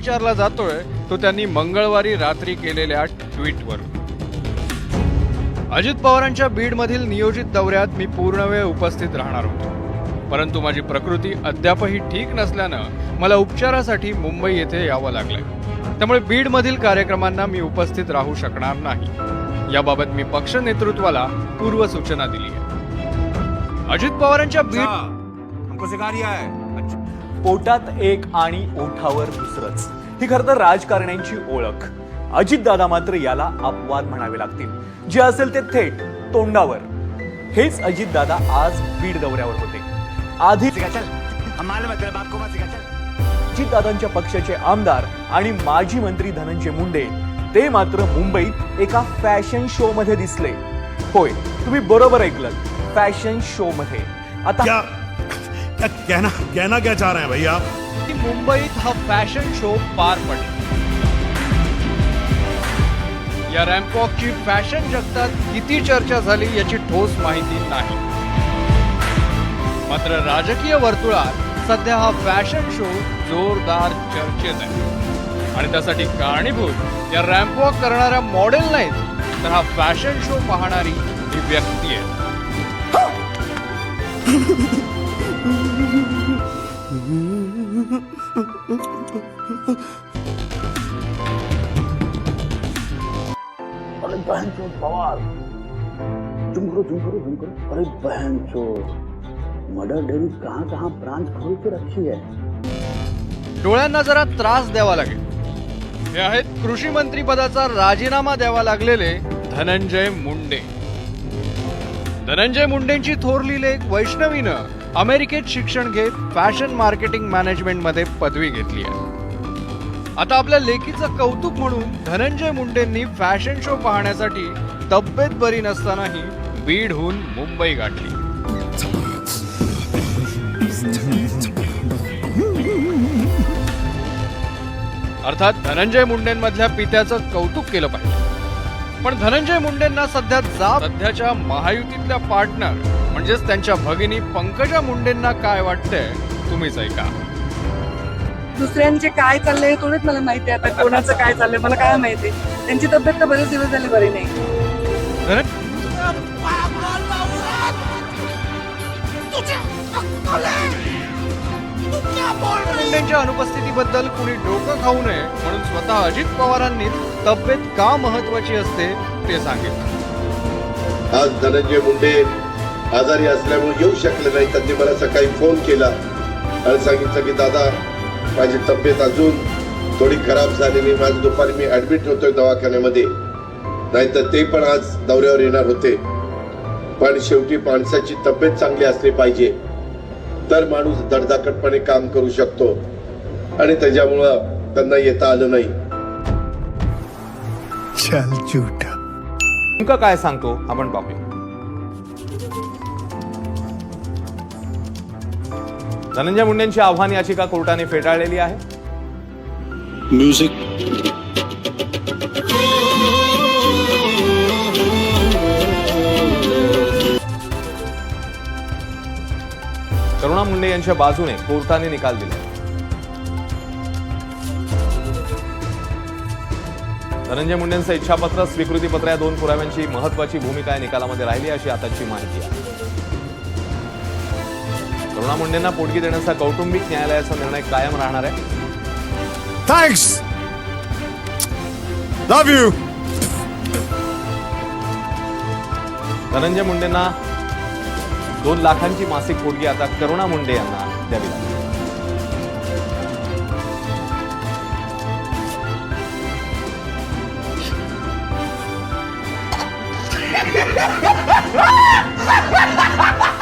विचारला जातोय तो त्यांनी मंगळवारी रात्री केलेल्या ट्विटवर अजित पवारांच्या बीडमधील नियोजित दौऱ्यात मी पूर्ण वेळ उपस्थित राहणार होतो. परंतु माझी प्रकृती अद्यापही ठीक नसल्यानं मला उपचारासाठी मुंबई येथे यावं लागलंय. त्यामुळे बीडमधील कार्यक्रमांना मी उपस्थित राहू शकणार नाही. याबाबत मी पक्ष नेतृत्वाला पूर्व सूचना दिली आहे अजित पवारांच्या बीड हमको सिखा रिया है. पोटात एक आणि ओठावर दुसरंच. ही खरं तर राजकारण्यांची ओळख. अजितदादा मात्र याला अपवाद म्हणावे लागतील. जे असेल ते थेट तोंडावर. हेच अजितदादा आज बीड दौऱ्यावर होते. आधी अजितदादांच्या पक्षाचे आमदार आणि माजी मंत्री धनंजय मुंडे ते मात्र मुंबईत एका फॅशन शो मध्ये दिसले. होय तुम्ही बरोबर ऐकलं फॅशन शो मध्ये आता कहना कहना क्या चाह रहे हैं भैया? आप की मुंबईत हा फॅशन शो पार पडला. या रॅम्पवॉकची फॅशन जगतात किती चर्चा झाली याची ठोस माहिती नाही. मात्र राजकीय वर्तुळात सध्या हा फॅशन शो जोरदार चर्चेत आहे. आणि त्यासाठी कारणीभूत या रॅम्पवॉक करणाऱ्या मॉडेल नाहीत तर हा फॅशन शो पाहणारी ही व्यक्ती आहे. अरे बहन चो पवार तुम करो तुम करो तुम करो। अरे बहन चो मर्डर डेरी कहाँ कहाँ ब्रांच खोल के रखी है? डोळ्यांना जरा त्रास द्यावा लागेल. हे आहेत कृषी मंत्री पदाचा राजीनामा द्यावा लागलेले धनंजय मुंडे. धनंजय मुंडेंची थोरली लेख वैष्णवीनं अमेरिकेत शिक्षण घेत फॅशन मार्केटिंग मॅनेजमेंटमध्ये पदवी घेतली आहे. आता आपल्या लेखीचं कौतुक म्हणून धनंजय मुंडेंनी फॅशन शो पाहण्यासाठी तब्येत बरी नसतानाही बीडहून मुंबई गाठली. अर्थात धनंजय मुंडेंमधल्या पित्याचं कौतुक केलं पाहिजे. पण धनंजय मुंडेंना सध्या सध्याच्या महायुतीतल्या पार्टनर म्हणजेच त्यांच्या भगिनी पंकजा मुंडेंना काय वाटतंय तुम्हीच ऐका. दुसऱ्यांचे काय चाललंय थोडंच मला माहिती आहे. आता कोणाचं काय चाललंय मला काय माहिती त्यांची तब्येत तर बरेच दिवस झाले बरी नाही. मुंडेंच्या अनुपस्थितीबद्दल कुणी डोकं खाऊ नये म्हणून स्वतः अजित पवारांनीच तब्येत का महत्वाची असते ते सांगितलं. आज धनंजय मुंडे आजारी असल्यामुळे येऊ शकले नाही. त्यांनी मला सकाळी फोन केला आणि सांगितलं की दादा माझी तब्येत अजून थोडी खराब झालेली माझी दुपारी मी ऍडमिट होतोय दवाखान्यामध्ये. नाहीतर ते पण आज दौऱ्यावर येणार होते. पण शेवटी माणसाची तब्येत चांगली असली पाहिजे. तर माणूस धडधाकटपणे काम करू शकतो. आणि त्याच्यामुळं त्यांना येता आलं नाही. चल नेमकं काय सांगतो आपण पाहूया धनंजय मुंडेंची आव्हान याचिका कोर्टाने फेटाळलेली आहे. म्यूजिक करुणा मुंडे यांच्या बाजूने कोर्टाने निकाल दिला. धनंजय मुंडेंचं इच्छापत्र स्वीकृतीपत्र या दोन पुराव्यांची महत्वाची भूमिका या निकालामध्ये राहिली अशी आताची माहिती आहे. करुणा मुंडेंना पोटगी देण्याचा कौटुंबिक न्यायालयाचा निर्णय कायम राहणार आहे. थैंक्स लव यू धनंजय मुंडेंना दोन लाखांची मासिक पोटगी आता करुणा मुंडे यांना द्यावी लागली.